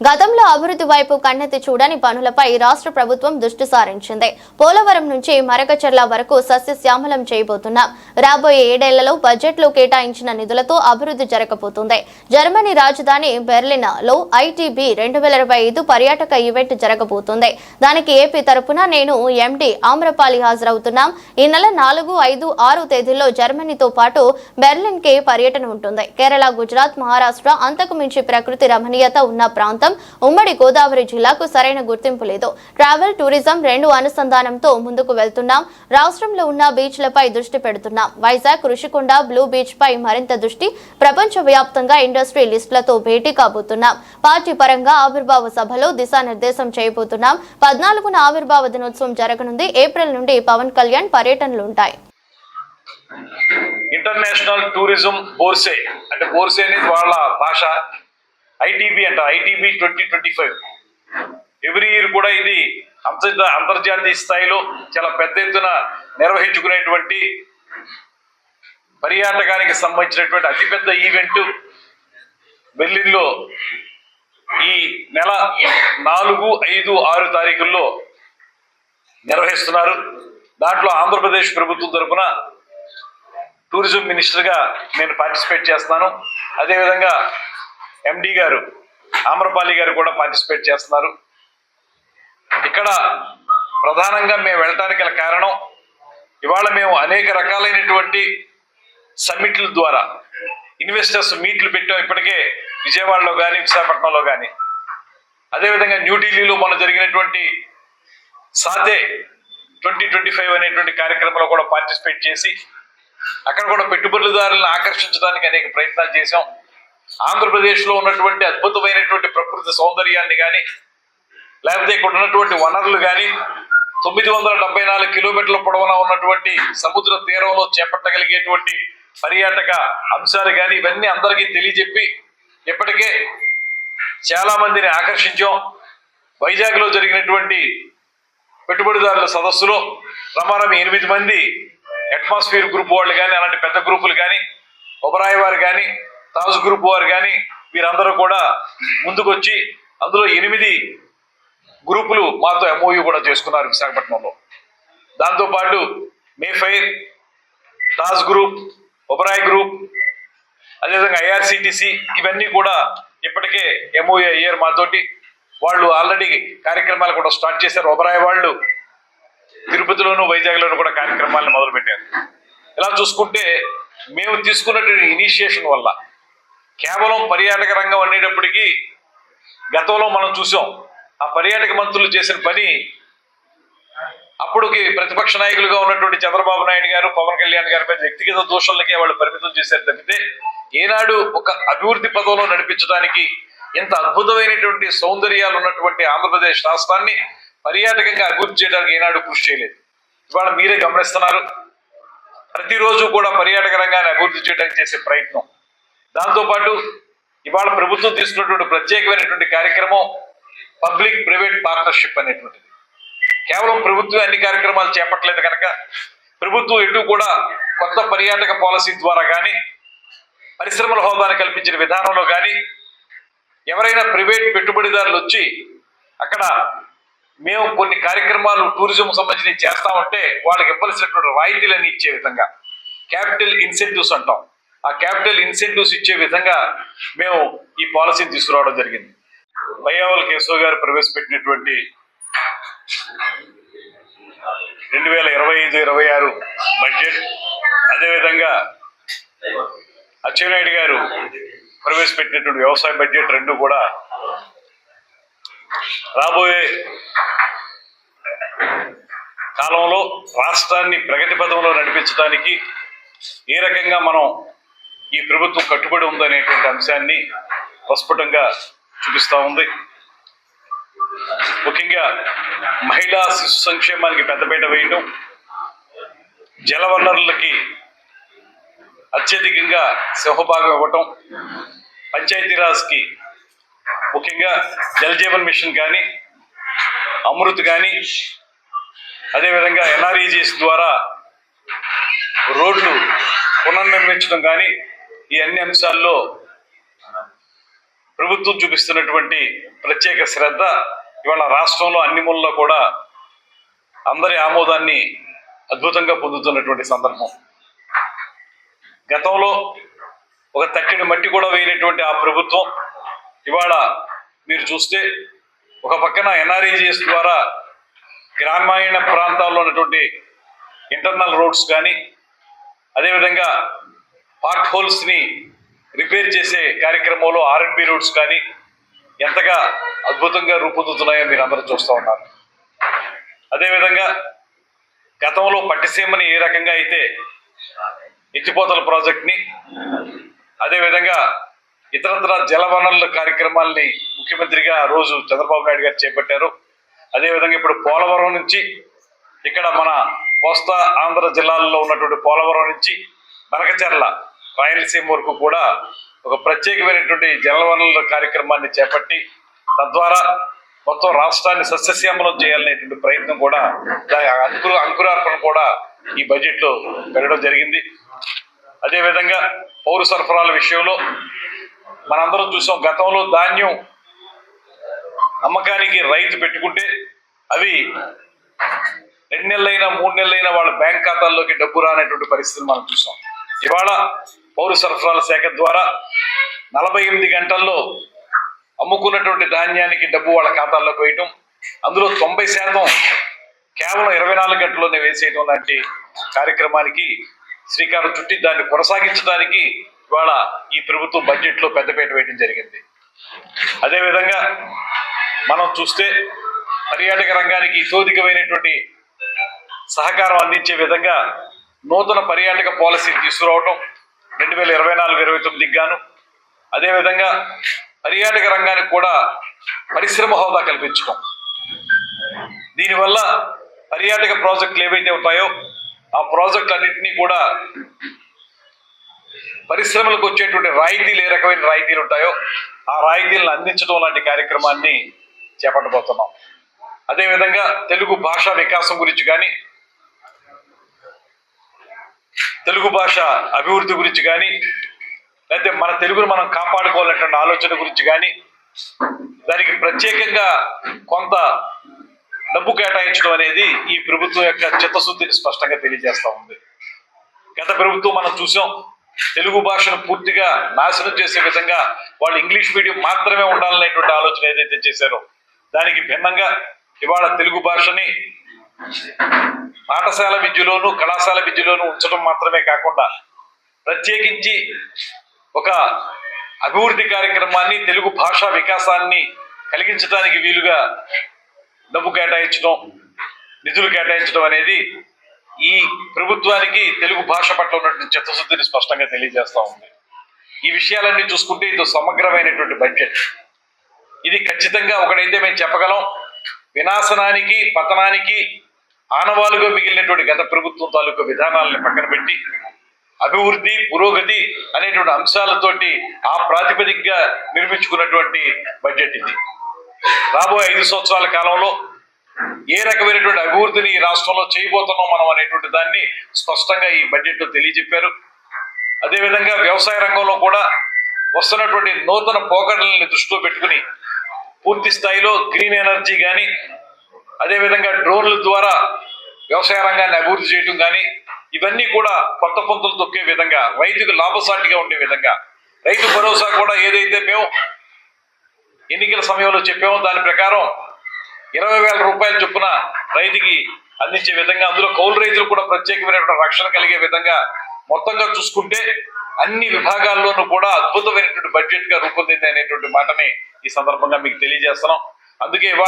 గతంలో అభివృద్ధి వైపు కన్నెత్తి చూడని పనులపై రాష్ట్ర ప్రభుత్వం దృష్టి సారించింది. పోలవరం నుంచి మరకచర్ల వరకు సస్యశ్యామలం చేయబోతున్నాం రాబోయే ఏడేళ్ళలో బడ్జెట్లో కేటాయించిన నిధులతో అభివృద్ధి జరగబోతుంది. జర్మనీ రాజధాని బెర్లిన్లో ఐటీబీ రెండు వేల ఇరవై ఐదు పర్యాటక ఈవెంట్ జరగబోతుంది. దానికి ఏపీ తరపున నేను ఎండి ఆమ్రపాలి హాజరవుతున్నాం. ఈ నెల నాలుగు ఐదు ఆరు తేదీల్లో జర్మనీతో పాటు బెర్లిన్కి పర్యటన ఉంటుంది. కేరళ గుజరాత్ మహారాష్ట్ర అంతకుమించి ప్రకృతి రమణీయత ఉన్న ప్రాంతం ఉమ్మడి గోదావరి జిల్లాకు సరైన గుర్తింపు లేదు. ట్రావెల్ టూరిజం రెండు అనుసంధానంతో ముందుకు వెళ్తున్నాం. రాష్ట్రంలో ఉన్న బీచ్లపై దృష్టి పెడుతున్నాం. వైజాగ్ ఋషికొండ బ్లూ బీచ్ పై మరింత దృష్టి ప్రపంచ వ్యాప్తంగా ఇండస్ట్రీ లిస్టులతో భేటీ కాబోతున్నాం. పార్టీ పరంగా ఆవిర్భావ సభలో దిశానిర్దేశం చేయబోతున్నాం. పద్నాలుగున ఆవిర్భావ దినోత్సవం జరగనుంది. ఏప్రిల్ నుండి పవన్ కళ్యాణ్ పర్యటనలు ఉంటాయి. ఇంటర్నేషనల్ టూరిజం బోర్సే అంటే బోర్సే అనేది వాళ్ళ భాష. ఐటీబీ అంట ITB twenty twenty five. Every year కూడా ఇది అంతర్జాతీయ స్థాయిలో చాలా పెద్ద ఎత్తున నిర్వహించుకునేటువంటి పర్యాటకానికి సంబంధించినటువంటి అతిపెద్ద ఈవెంట్ బెర్లిన్లో ఈ నెల నాలుగు ఐదు ఆరు తారీఖుల్లో నిర్వహిస్తున్నారు. దాంట్లో ఆంధ్రప్రదేశ్ ప్రభుత్వం తరఫున టూరిజం మినిస్టర్గా నేను పార్టిసిపేట్ చేస్తున్నాను. అదేవిధంగా ఎండి గారు ఆమ్రపాలి గారు కూడా పార్టిసిపేట్ చేస్తున్నారు. ఇక్కడ ప్రధానంగా మేము వెళ్ళటానికి గల కారణం ఇవాళ మేము అనేక రకాలైనటువంటి సమ్మిట్ల ద్వారా ఇన్వెస్టర్స్ మీట్లు పెట్టాం ఇప్పటికే విజయవాడలో కానీ విశాఖపట్నంలో కానీ అదేవిధంగా న్యూఢిల్లీలో మొన్న జరిగినటువంటి సాతే ట్వంటీ ట్వంటీ ఫైవ్ అనేటువంటి కార్యక్రమంలో కూడా పార్టిసిపేట్ చేసి అక్కడ కూడా పెట్టుబడిదారులను ఆకర్షించడానికి అనేక ప్రయత్నాలు చేశాం. ఆంధ్రప్రదేశ్లో ఉన్నటువంటి అద్భుతమైనటువంటి ప్రకృతి సౌందర్యాన్ని కానీ లేకపోతే ఇక్కడ ఉన్నటువంటి వనరులు కానీ తొమ్మిది వందల డెబ్బై నాలుగు కిలోమీటర్ల పొడవున ఉన్నటువంటి సముద్ర తీరంలో చేపట్టగలిగేటువంటి పర్యాటక అంశాలు కానీ ఇవన్నీ అందరికీ తెలియజెప్పి ఇప్పటికే చాలా మందిని ఆకర్షించాం. వైజాగ్లో జరిగినటువంటి పెట్టుబడిదారుల సదస్సులో ప్రమాణం ఎనిమిది మంది అట్మాస్ఫియర్ గ్రూప్ వాళ్ళు కానీ అలాంటి పెద్ద గ్రూపులు కానీ ఒబరాయి వారు కానీ తాజ్ గ్రూప్ వారు కానీ వీరందరూ కూడా ముందుకొచ్చి అందులో ఎనిమిది గ్రూపులు మాతో ఎంఓయూ కూడా చేసుకున్నారు విశాఖపట్నంలో. దాంతోపాటు Mayfair Taj group Oberoi group అదేవిధంగా ఐఆర్సిటిసి ఇవన్నీ కూడా ఇప్పటికే ఎంఓఏ అయ్యారు మాతోటి. వాళ్ళు ఆల్రెడీ కార్యక్రమాలు కూడా స్టార్ట్ చేశారు. ఒబరాయ్ వాళ్ళు తిరుపతిలోను వైజాగ్లోను కూడా కార్యక్రమాలను మొదలుపెట్టారు. ఇలా చూసుకుంటే మేము తీసుకున్నటువంటి ఇనిషియేషన్ వల్ల కేవలం పర్యాటక రంగం అనేటప్పటికీ గతంలో మనం చూసాం. ఆ పర్యాటక మంత్రులు చేసిన పని అప్పుడుకి ప్రతిపక్ష నాయకులుగా ఉన్నటువంటి చంద్రబాబు నాయుడు గారు పవన్ కళ్యాణ్ గారి మీద వ్యక్తిగత దోషాలకే వాళ్ళు పరిమితం చేశారు తప్పితే ఏనాడు ఒక అభివృద్ధి పదంలో నడిపించడానికి ఇంత అద్భుతమైనటువంటి సౌందర్యాలు ఉన్నటువంటి ఆంధ్రప్రదేశ్ రాష్ట్రాన్ని పర్యాటకంగా అభివృద్ధి చేయడానికి ఏనాడు కృషి చేయలేదు. ఇవాళ మీరే గమనిస్తున్నారు. ప్రతిరోజు కూడా పర్యాటక రంగాన్ని అభివృద్ధి చేయడానికి చేసే ప్రయత్నం. దాంతోపాటు ఇవాళ ప్రభుత్వం తీసుకున్నటువంటి ప్రత్యేకమైనటువంటి కార్యక్రమం పబ్లిక్ ప్రైవేట్ పార్ట్నర్షిప్ అనేటువంటిది. కేవలం ప్రభుత్వం అన్ని కార్యక్రమాలు చేపట్టలేదు కనుక ప్రభుత్వం ఎటు కూడా కొత్త పర్యాటక పాలసీ ద్వారా కానీ పరిశ్రమల హోదాను కల్పించిన విధానంలో కానీ ఎవరైనా ప్రైవేట్ పెట్టుబడిదారులు వచ్చి అక్కడ మేము కొన్ని కార్యక్రమాలు టూరిజం సంబంధించి చేస్తామంటే వాళ్ళకి ఇవ్వాల్సినటువంటి రాయితీలని ఇచ్చే విధంగా. క్యాపిటల్ ఇన్సెంటివ్స్ అంటాం. ఆ క్యాపిటల్ ఇన్సెంటివ్స్ ఇచ్చే విధంగా మేము ఈ పాలసీని తీసుకురావడం జరిగింది. బయ్యావల్ కేశవ్ గారు ప్రవేశపెట్టినటువంటి రెండు వేల ఇరవై ఐదు ఇరవై ఆరు బడ్జెట్ అదేవిధంగా అచ్చెన్నాయుడు గారు ప్రవేశపెట్టినటువంటి వ్యవసాయ బడ్జెట్ రెండు కూడా రాబోయే కాలంలో రాష్ట్రాన్ని ప్రగతి పదంలో నడిపించడానికి ఏ రకంగా మనం ఈ ప్రభుత్వం కట్టుబడి ఉందనేటువంటి అంశాన్ని ప్రస్ఫుటంగా చూపిస్తూ ఉంది. ముఖ్యంగా మహిళా శిశు సంక్షేమానికి పెద్దపీట వేయడం జలవనరులకి అత్యధికంగా సింహభాగం ఇవ్వటం పంచాయతీరాజ్కి ముఖ్యంగా జలజీవన్ మిషన్ కానీ అమృత్ కానీ అదేవిధంగా ఎన్ఆర్ఈజీఎస్ ద్వారా రోడ్లు పునర్నిర్మించడం కానీ ఈ అన్ని అంశాల్లో ప్రభుత్వం చూపిస్తున్నటువంటి ప్రత్యేక శ్రద్ధ ఇవాళ రాష్ట్రంలో అన్ని మూలలో కూడా అందరి ఆమోదాన్ని అద్భుతంగా పొందుతున్నటువంటి సందర్భం. గతంలో ఒక తక్కిడి మట్టి కూడా వేయనటువంటి ఆ ప్రభుత్వం ఇవాళ మీరు చూస్తే ఒక పక్కన ఎన్ఆర్ఈజిఎస్ ద్వారా గ్రామీణ ప్రాంతాల్లో ఉన్నటువంటి ఇంటర్నల్ రోడ్స్ కానీ అదేవిధంగా పార్ట్ హోల్స్ని రిపేర్ చేసే కార్యక్రమంలో ఆర్ఎండ్బి రూట్స్ కానీ ఎంతగా అద్భుతంగా రూపొందుతున్నాయో మీరు అందరూ చూస్తూ ఉన్నారు. అదేవిధంగా గతంలో పట్టిసీమని ఏ రకంగా అయితే ఎత్తిపోతల ప్రాజెక్ట్ని అదేవిధంగా ఇతరత్ర జలవనరుల కార్యక్రమాల్ని ముఖ్యమంత్రిగా రోజు చంద్రబాబు నాయుడు గారు చేపట్టారు. అదేవిధంగా ఇప్పుడు పోలవరం నుంచి ఇక్కడ మన కోస్తా ఆంధ్ర జిల్లాల్లో ఉన్నటువంటి పోలవరం నుంచి బనకచెర్ల రాయలసీమ వరకు కూడా ఒక ప్రత్యేకమైనటువంటి జలవనరుల కార్యక్రమాన్ని చేపట్టి తద్వారా మొత్తం రాష్ట్రాన్ని సస్యశ్యామలం చేయాలనేటువంటి ప్రయత్నం కూడా దాని అంకుర అంకురార్పణ కూడా ఈ బడ్జెట్లో పెట్టడం జరిగింది. అదేవిధంగా పౌర సరఫరాల విషయంలో మనందరం చూసాం గతంలో ధాన్యం అమ్మకానికి రైతు పెట్టుకుంటే అవి రెండు నెలలైనా మూడు నెలలైనా వాళ్ళ బ్యాంక్ ఖాతాల్లోకి డబ్బు రానటువంటి పరిస్థితిని మనం చూసాం. ఇవాళ పౌర సరఫరాల శాఖ ద్వారా నలభై ఎనిమిది గంటల్లో అమ్ముకున్నటువంటి ధాన్యానికి డబ్బు వాళ్ళ ఖాతాల్లో వేయటం అందులో తొంభై శాతం కేవలం ఇరవై నాలుగు గంటల్లోనే వేసేయడం లాంటి కార్యక్రమానికి శ్రీకారం చుట్టి దాన్ని కొనసాగించడానికి ఇవాళ ఈ ప్రభుత్వం బడ్జెట్లో పెద్దపేట వేయడం జరిగింది. అదేవిధంగా మనం చూస్తే పర్యాటక రంగానికి ఇతోధికమైనటువంటి సహకారం అందించే విధంగా నూతన పర్యాటక పాలసీని తీసుకురావటం రెండు వేల ఇరవై నాలుగు ఇరవై తొమ్మిదికి గాను. అదేవిధంగా పర్యాటక రంగానికి కూడా పరిశ్రమ హోదా కల్పించడం. దీనివల్ల పర్యాటక ప్రాజెక్టులు ఏవైతే ఉంటాయో ఆ ప్రాజెక్టులన్నింటినీ కూడా పరిశ్రమలకు వచ్చేటువంటి రాయితీలు ఏ రకమైన రాయితీలు ఉంటాయో ఆ రాయితీలను అందించడం లాంటి కార్యక్రమాన్ని చేపట్టబోతున్నాం. అదేవిధంగా తెలుగు భాషా వికాసం గురించి కానీ తెలుగు భాష అభివృద్ధి గురించి కానీ లేకపోతే మన తెలుగును మనం కాపాడుకోవాలనేటువంటి ఆలోచన గురించి కానీ దానికి ప్రత్యేకంగా కొంత డబ్బు కేటాయించడం అనేది ఈ ప్రభుత్వం యొక్క చిత్తశుద్ధిని స్పష్టంగా తెలియజేస్తూ ఉంది. గత ప్రభుత్వం మనం చూసాం తెలుగు భాషను పూర్తిగా నాశనం చేసే విధంగా వాళ్ళు ఇంగ్లీష్ మీడియం మాత్రమే ఉండాలనేటువంటి ఆలోచన ఏదైతే చేశారో దానికి భిన్నంగా ఇవాళ తెలుగు భాషని పాఠశాల విద్యలోను కళాశాల విద్యలోను ఉంచడం మాత్రమే కాకుండా ప్రత్యేకించి ఒక అభివృద్ధి కార్యక్రమాన్ని తెలుగు భాషా వికాసాన్ని కలిగించడానికి వీలుగా డబ్బు కేటాయించడం నిధులు కేటాయించడం అనేది ఈ ప్రభుత్వానికి తెలుగు భాష పట్ల ఉన్నటువంటి చిత్తశుద్ధిని స్పష్టంగా తెలియజేస్తూ ఉంది. ఈ విషయాలన్నీ చూసుకుంటే ఇది సమగ్రమైనటువంటి బడ్జెట్. ఇది ఖచ్చితంగా ఒకటైతే మేము చెప్పగలం వినాశనానికి పతనానికి ఆనవాలుగా మిగిలినటువంటి గత ప్రభుత్వం తాలూకు విధానాలను పక్కన పెట్టి అభివృద్ధి పురోగతి అనేటువంటి అంశాలతోటి ఆ ప్రాతిపదికగా నిర్మించుకున్నటువంటి బడ్జెట్ ఇది. రాబోయే ఐదు సంవత్సరాల కాలంలో ఏ రకమైనటువంటి అభివృద్ధిని ఈ రాష్ట్రంలో చేయబోతున్నాం మనం అనేటువంటి దాన్ని స్పష్టంగా ఈ బడ్జెట్లో తెలియజెప్పారు. అదేవిధంగా వ్యవసాయ రంగంలో కూడా వస్తున్నటువంటి నూతన పోకడలని దృష్టిలో పెట్టుకుని పూర్తి స్థాయిలో గ్రీన్ ఎనర్జీ కానీ అదేవిధంగా డ్రోన్ల ద్వారా వ్యవసాయ రంగాన్ని అభివృద్ధి చేయటం కానీ ఇవన్నీ కూడా కొత్త పొంతులు తొక్కే విధంగా రైతుకు లాభసాటిగా ఉండే విధంగా. రైతు భరోసా కూడా ఏదైతే మేము ఎన్నికల సమయంలో చెప్పామో దాని ప్రకారం ఇరవై వేల రూపాయల చొప్పున రైతుకి అందించే విధంగా అందులో కౌలు రైతులు కూడా ప్రత్యేకమైనటువంటి రక్షణ కలిగే విధంగా మొత్తంగా చూసుకుంటే అన్ని విభాగాల్లోనూ కూడా అద్భుతమైనటువంటి బడ్జెట్గా రూపొందింది అనేటువంటి మాటని ఈ సందర్భంగా మీకు తెలియజేస్తున్నాం. అందుకే ఇవాళ